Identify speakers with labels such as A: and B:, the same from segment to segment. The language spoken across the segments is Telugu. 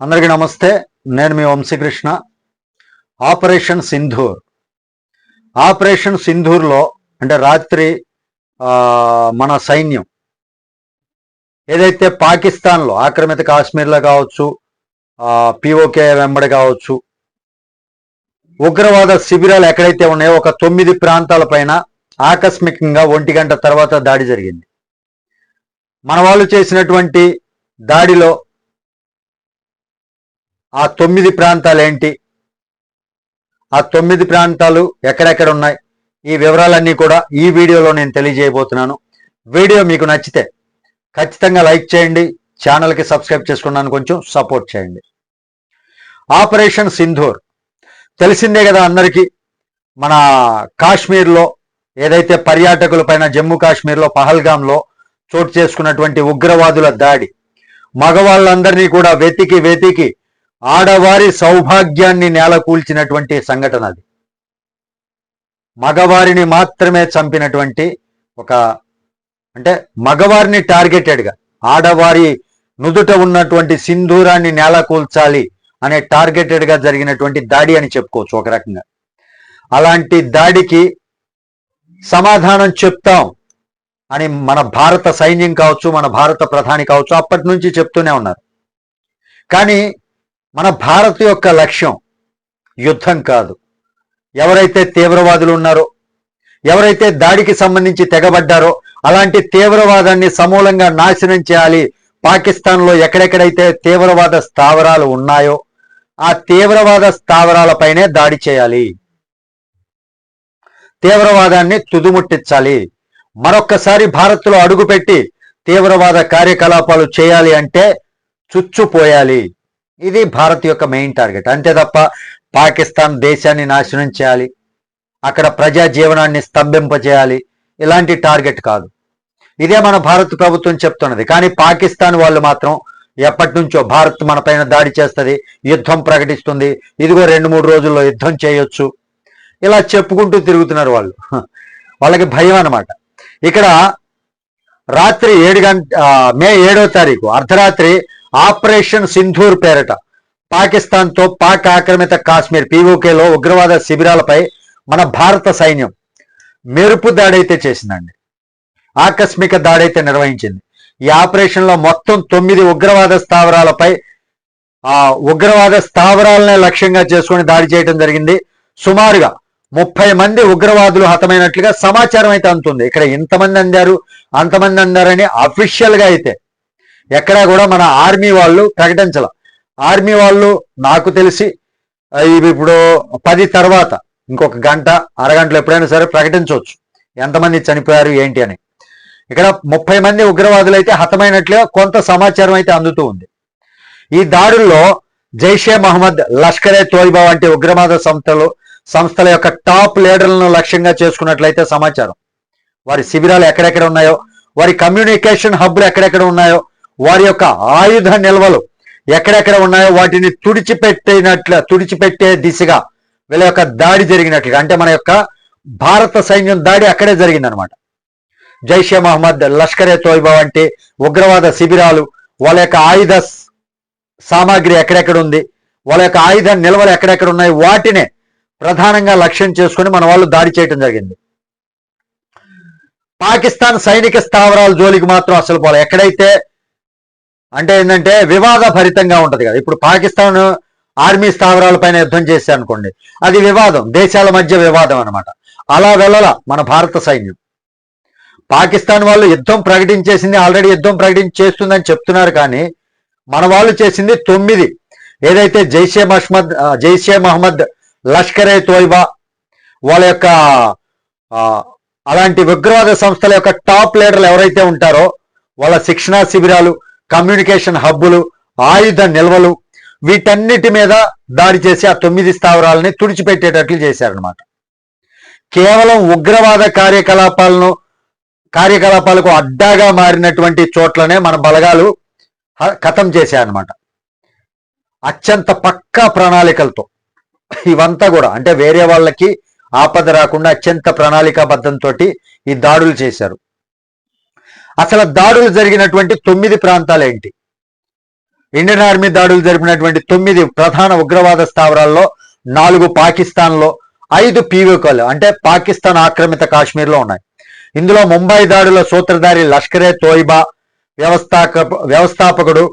A: అందరికీ నమస్తే. నేను మీ వంశీకృష్ణ. ఆపరేషన్ సింధూర్. ఆపరేషన్ సింధూర్లో అంటే రాత్రి మన సైన్యం ఏదైతే పాకిస్తాన్లో ఆక్రమిత కాశ్మీర్లో కావచ్చు పిఓకే వెంబడి కావచ్చు ఉగ్రవాద శిబిరాలు ఎక్కడైతే ఉన్నాయో ఒక తొమ్మిది ప్రాంతాల పైన ఆకస్మికంగా ఒంటి గంట తర్వాత దాడి జరిగింది. మన వాళ్ళు చేసినటువంటి దాడిలో ఆ తొమ్మిది ప్రాంతాలు ఏంటి? ఆ తొమ్మిది ప్రాంతాలు ఎక్కడెక్కడ ఉన్నాయి? ఈ వివరాలన్నీ కూడా ఈ వీడియోలో నేను తెలియజేయబోతున్నాను. వీడియో మీకు నచ్చితే ఖచ్చితంగా లైక్ చేయండి ఛానల్కి సబ్స్క్రైబ్ చేసుకున్నాను కొంచెం సపోర్ట్ చేయండి. ఆపరేషన్ సింధూర్. తెలిసిందే కదా అందరికీ మన కాశ్మీర్లో ఏదైతే పర్యాటకుల పైన జమ్మూ కాశ్మీర్లో పహల్గాంలో చోటు చేసుకున్నటువంటి ఉగ్రవాదుల దాడి మగవాళ్ళందరినీ కూడా వెతికి వెతికి ఆడవారి సౌభాగ్యాన్ని నేలకూల్చినటువంటి సంఘటన అది మగవారిని మాత్రమే చంపినటువంటి ఒక అంటే మగవారిని టార్గెటెడ్గా ఆడవారి నుదుట ఉన్నటువంటి సింధూరాన్ని నేలకూల్చాలి అనే టార్గెటెడ్గా జరిగినటువంటి దాడి అని చెప్పుకోవచ్చు ఒక రకంగా. అలాంటి దాడికి సమాధానం చెప్తాం అని మన భారత సైన్యం కావచ్చు మన భారత ప్రధాని కావచ్చు అప్పటి నుంచి చెప్తూనే ఉన్నారు. కానీ మన భారత్ యొక్క లక్ష్యం యుద్ధం కాదు. ఎవరైతే తీవ్రవాదులు ఉన్నారో ఎవరైతే దాడికి సంబంధించి తెగబడ్డారో అలాంటి తీవ్రవాదాన్ని సమూలంగా నాశనం చేయాలి. పాకిస్తాన్లో ఎక్కడెక్కడైతే తీవ్రవాద స్థావరాలు ఉన్నాయో ఆ తీవ్రవాద స్థావరాలపైనే దాడి చేయాలి. తీవ్రవాదాన్ని తుదుముట్టించాలి. మరొక్కసారి భారత్లో అడుగుపెట్టి తీవ్రవాద కార్యకలాపాలు చేయాలి అంటే చుచ్చుపోయాలి. ఇది భారత్ యొక్క మెయిన్ టార్గెట్ అంతే తప్ప పాకిస్తాన్ దేశాన్ని నాశనం చేయాలి. అక్కడ ప్రజా జీవనాన్ని స్తంభింపజేయాలి ఇలాంటి టార్గెట్ కాదు. ఇదే మన భారత ప్రభుత్వం చెప్తున్నది. కానీ పాకిస్తాన్ వాళ్ళు మాత్రం ఎప్పటి నుంచో భారత్ మనపైన దాడి చేస్తుంది యుద్ధం ప్రకటిస్తుంది. ఇదిగో రెండు మూడు రోజుల్లో యుద్ధం చేయొచ్చు. ఇలా చెప్పుకుంటూ తిరుగుతున్నారు వాళ్ళు. వాళ్ళకి భయం అన్నమాట. ఇక్కడ రాత్రి ఏడు గంట మే ఏడో తారీఖు అర్ధరాత్రి ఆపరేషన్ సింధూర్ పేరట. పాకిస్తాన్తో పాక్ ఆక్రమిత కాశ్మీర్ పీఓకేలో ఉగ్రవాద శిబిరాలపై మన భారత సైన్యం మెరుపు దాడైతే చేసిందండి. ఆకస్మిక దాడైతే నిర్వహించింది. ఈ ఆపరేషన్లో మొత్తం తొమ్మిది ఉగ్రవాద స్థావరాలపై ఆ ఉగ్రవాద స్థావరాలనే లక్ష్యంగా చేసుకొని దాడి చేయడం జరిగింది. సుమారుగా ముప్పై మంది ఉగ్రవాదులు హతమైనట్లుగా సమాచారం అయితే అందుతుంది. ఇక్కడ ఇంతమంది అందారు అంతమంది అందారని అఫీషియల్గా అయితే ఎక్కడా కూడా మన ఆర్మీ వాళ్ళు ప్రకటించాల. ఆర్మీ వాళ్ళు నాకు తెలిసి ఇవి ఇప్పుడు పది తర్వాత ఇంకొక గంట అరగంటలో ఎప్పుడైనా సరే ప్రకటించవచ్చు. ఎంతమంది చనిపోయారు ఏంటి అని. ఇక్కడ ముప్పై మంది ఉగ్రవాదులు అయితే హతమైనట్లుగా కొంత సమాచారం అయితే అందుతూ ఉంది. ఈ దాడుల్లో జైషే మహమ్మద్ లష్కరే తోయిబా వంటి ఉగ్రవాద సంస్థలు సంస్థల యొక్క టాప్ లీడర్లను లక్ష్యంగా చేసుకున్నట్లయితే సమాచారం. వారి శిబిరాలు ఎక్కడెక్కడ ఉన్నాయో వారి కమ్యూనికేషన్ హబ్లు ఎక్కడెక్కడ ఉన్నాయో వారి యొక్క ఆయుధ నిల్వలు ఎక్కడెక్కడ ఉన్నాయో వాటిని తుడిచిపెట్టినట్లు తుడిచిపెట్టే దిశగా వీళ్ళ యొక్క దాడి జరిగినట్లుగా అంటే మన యొక్క భారత సైన్యం దాడి అక్కడే జరిగిందనమాట జైషే మహమ్మద్ లష్కరే తోయిబా వంటి ఉగ్రవాద శిబిరాలు వాళ్ళ యొక్క ఆయుధ సామాగ్రి ఎక్కడెక్కడ ఉంది వాళ్ళ యొక్క ఆయుధ నిల్వలు ఎక్కడెక్కడ ఉన్నాయి వాటినే ప్రధానంగా లక్ష్యం చేసుకుని మన వాళ్ళు దాడి చేయటం జరిగింది. పాకిస్తాన్ సైనిక స్థావరాల జోలికి మాత్రం అసలు పోలే. ఎక్కడైతే అంటే ఏంటంటే వివాద భరితంగా ఉంటది కదా. ఇప్పుడు పాకిస్తాన్ ఆర్మీ స్థావరాల పైన యుద్ధం చేస్తే అనుకోండి అది వివాదం దేశాల మధ్య వివాదం అనమాట అలా వెళ్ళాల మన భారత సైన్యం. పాకిస్తాన్ వాళ్ళు యుద్ధం ప్రకటించేసింది ఆల్రెడీ యుద్ధం ప్రకటించేస్తుందని చెప్తున్నారు కానీ మన వాళ్ళు చేసింది తొమ్మిది. ఏదైతే జైషే మహ్మద్ జైషే మహమ్మద్ లష్కరే తోయిబా వాళ్ళ యొక్క అలాంటి ఉగ్రవాద సంస్థల యొక్క టాప్ లీడర్లు ఎవరైతే ఉంటారో వాళ్ళ శిక్షణా శిబిరాలు కమ్యూనికేషన్ హబ్బులు ఆయుధ నిల్వలు వీటన్నిటి మీద దాడి చేసి ఆ తొమ్మిది స్థావరాలని తుడిచిపెట్టేటట్లు చేశారనమాట కేవలం ఉగ్రవాద కార్యకలాపాలను కార్యకలాపాలకు అడ్డాగా మారినటువంటి చోట్లనే మన బలగాలు కథం చేశాయన్నమాట. అత్యంత పక్కా ప్రణాళికలతో. ఇవంతా కూడా అంటే వేరే వాళ్ళకి ఆపద రాకుండా అత్యంత ప్రణాళికాబద్ధంతో ఈ దాడులు చేశారు. అసలు దాడులు జరిగినటువంటి తొమ్మిది ప్రాంతాలు ఏంటి ఇండియన్ ఆర్మీ దాడులు జరిపినటువంటి తొమ్మిది ప్రధాన ఉగ్రవాద స్థావరాల్లో నాలుగు పాకిస్తాన్లో ఐదు పీవీకోలు అంటే పాకిస్తాన్ ఆక్రమిత కాశ్మీర్లో ఉన్నాయి. ఇందులో ముంబై దాడుల సూత్రధారి లష్కరే తోయిబా వ్యవస్థాక వ్యవస్థాపకుడు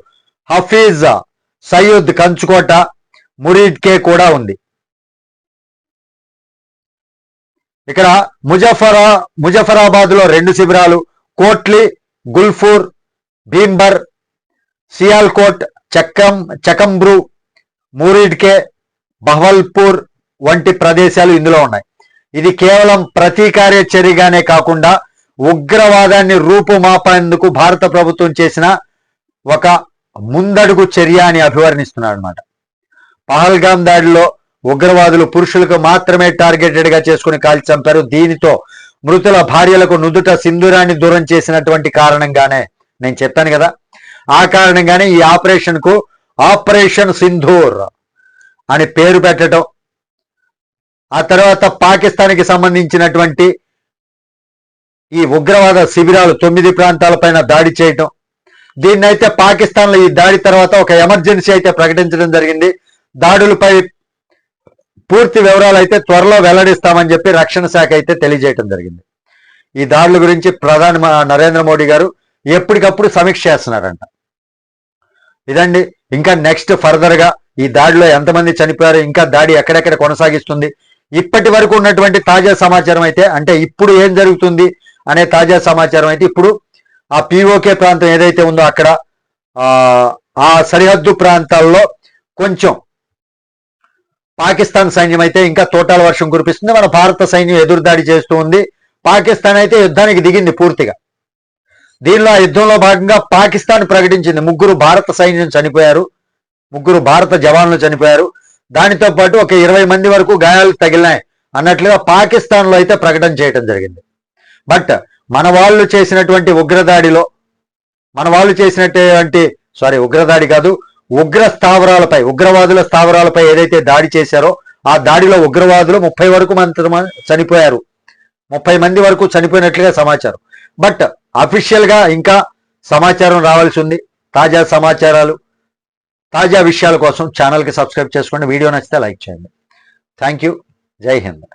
A: హఫీజ్ సయ్యూద్ కంచుకోట మురీద్కే కూడా ఉంది. ఇక్కడ ముజఫరా ముజఫరాబాద్లో రెండు శిబిరాలు కోట్లి గుల్ఫూర్ భీంబర్ సియాల్కోట్ చక్కం చకంబ్రు మూరిడ్కే బహవల్పూర్ వంటి ప్రదేశాలు ఇందులో ఉన్నాయి. ఇది కేవలం ప్రతీకార్య చర్యగానే కాకుండా ఉగ్రవాదాన్ని రూపుమాపేందుకు భారత ప్రభుత్వం చేసిన ఒక ముందడుగు చర్య అని అభివర్ణిస్తున్నాడు అనమాట పహల్గాం దాడిలో ఉగ్రవాదులు పురుషులకు మాత్రమే టార్గెటెడ్గా చేసుకుని కాల్చి చంపారు. దీనితో మృతుల భార్యలకు నుదుట సింధూరాన్ని దూరం చేసినటువంటి కారణంగానే నేను చెప్పాను కదా. ఆ కారణంగానే ఈ ఆపరేషన్కు ఆపరేషన్ సింధూర్ అని పేరు పెట్టడం ఆ తర్వాత పాకిస్తాన్కి సంబంధించినటువంటి ఈ ఉగ్రవాద శిబిరాలు తొమ్మిది ప్రాంతాలపైన దాడి చేయటం దీన్నైతే పాకిస్తాన్లో ఈ దాడి తర్వాత ఒక ఎమర్జెన్సీ అయితే ప్రకటించడం జరిగింది. దాడులపై పూర్తి వివరాలు అయితే త్వరలో వెల్లడిస్తామని చెప్పి రక్షణ శాఖ అయితే తెలియజేయడం జరిగింది. ఈ దాడుల గురించి ప్రధాని నరేంద్ర మోడీ గారు ఎప్పటికప్పుడు సమీక్ష చేస్తున్నారంట. ఇదండి ఇంకా నెక్స్ట్ ఫర్దర్గా ఈ దాడిలో ఎంతమంది చనిపోయారు ఇంకా దాడి ఎక్కడెక్కడ కొనసాగిస్తుంది ఇప్పటి వరకు ఉన్నటువంటి తాజా సమాచారం అయితే అంటే ఇప్పుడు ఏం జరుగుతుంది అనే తాజా సమాచారం అయితే ఇప్పుడు ఆ పిఓకే ప్రాంతం ఏదైతే ఉందో అక్కడ ఆ సరిహద్దు ప్రాంతాల్లో కొంచెం పాకిస్తాన్ సైన్యం అయితే ఇంకా తోటాల వర్షం కురిపిస్తుంది. మన భారత సైన్యం ఎదురుదాడి చేస్తూ ఉంది. పాకిస్తాన్ అయితే యుద్ధానికి దిగింది పూర్తిగా. దీనిలో ఆ యుద్ధంలో భాగంగా పాకిస్తాన్ ప్రకటించింది. ముగ్గురు భారత సైన్యం చనిపోయారు. ముగ్గురు భారత జవాన్లు చనిపోయారు. దానితో పాటు ఒక ఇరవై మంది వరకు గాయాలు తగిలినాయి అన్నట్లుగా పాకిస్తాన్లో అయితే ప్రకటన చేయడం జరిగింది. బట్ మన వాళ్ళు చేసినటువంటి ఉగ్రదాడిలో మన వాళ్ళు చేసినటువంటి సారీ ఉగ్రదాడి కాదు ఉగ్ర స్థావరాలపై ఉగ్రవాదుల స్థావరాలపై ఏదైతే దాడి చేశారో ఆ దాడిలో ఉగ్రవాదులు ముప్పై వరకు మంది చనిపోయారు. ముప్పై మంది వరకు చనిపోయినట్లుగా సమాచారం. బట్ అఫీషియల్గా ఇంకా సమాచారం రావాల్సి ఉంది. తాజా సమాచారాలు తాజా విషయాల కోసం ఛానల్కి సబ్స్క్రైబ్ చేసుకోండి. వీడియో నచ్చితే లైక్ చేయండి. Thank you. జై హింద్.